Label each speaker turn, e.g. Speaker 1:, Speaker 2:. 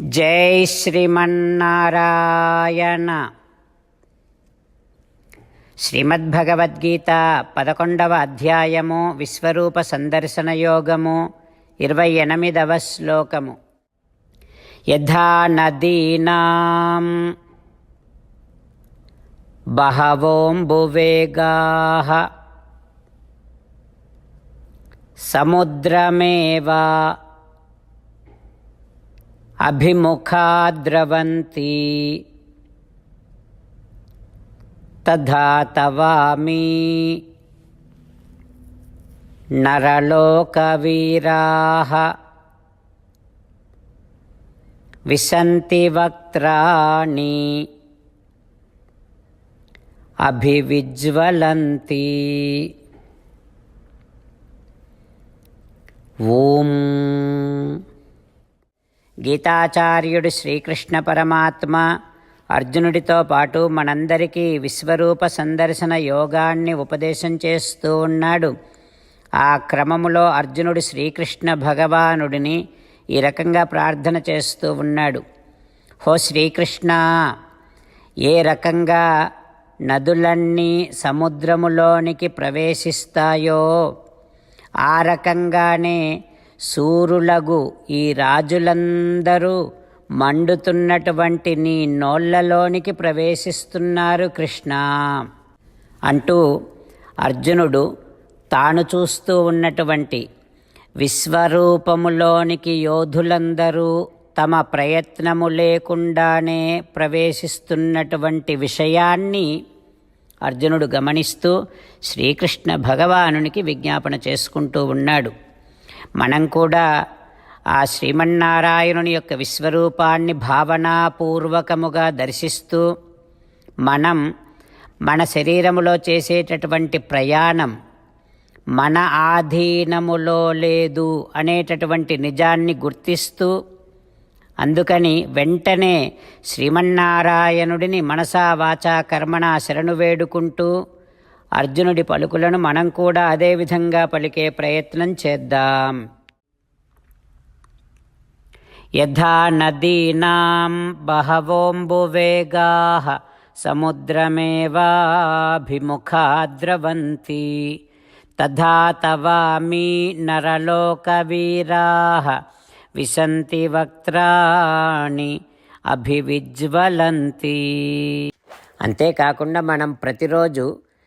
Speaker 1: జై శ్రీమన్నారాయణ. శ్రీమద్భగవద్గీత పదకొండవ అధ్యాయము విశ్వరూప సందర్శన యోగము ఇరవై ఎనిమిదవ శ్లోకము. యథా నదీనాం బహవోంబువేగా సముద్రమేవా అభిముఖా ద్రవంతి తథా తవామి నరలోకవీరాः విశంతి వక్త్రాణి అభివిజ్వలంతి ఓం గీతాచార్యుడు శ్రీకృష్ణ పరమాత్మ. అర్జునుడితో పాటు మనందరికీ విశ్వరూప సందర్శన యోగాన్ని ఉపదేశం చేస్తూ ఉన్నాడు. ఆ క్రమములో అర్జునుడు శ్రీకృష్ణ భగవానుడిని ఈ రకంగా ప్రార్థన చేస్తూ ఉన్నాడు. హో శ్రీకృష్ణ ఏ రకంగా నదులన్నీ సముద్రములోనికి ప్రవేశిస్తాయో ఆ రకంగానే సూరులగు ఈ రాజులందరూ మండుతున్నటువంటి నీ నోళ్ళలోనికి ప్రవేశిస్తున్నారు కృష్ణ. అంటూ అర్జునుడు తాను చూస్తూ ఉన్నటువంటి విశ్వరూపములోనికి యోధులందరూ తమ ప్రయత్నము లేకుండానే ప్రవేశిస్తున్నటువంటి విషయాన్ని అర్జునుడు గమనిస్తూ శ్రీకృష్ణ భగవానునికి విజ్ఞాపన చేసుకుంటూ ఉన్నాడు. మనం కూడా ఆ శ్రీమన్నారాయణుని యొక్క విశ్వరూపాన్ని భావనాపూర్వకముగా దర్శిస్తూ మనం మన శరీరములో చేసేటటువంటి ప్రయాణం మన ఆధీనములో లేదు అనేటటువంటి నిజాన్ని గుర్తిస్తూ అందుకని వెంటనే శ్రీమన్నారాయణుడిని మనసా వాచా కర్మణ శరణు వేడుకుంటూ అర్జునుడి పలుకులను మనం కూడా అదేవిధంగా పలికే ప్రయత్నం చేద్దాం. యథా నదీనాం బహవోంబువేగా సముద్రమేవాభిముఖాద్రవంతి. తథా తవామి నరలోకవీరా విశంతి వక్త్రాణి అభివిజ్వలంతి. అంతేకాకుండా మనం ప్రతిరోజు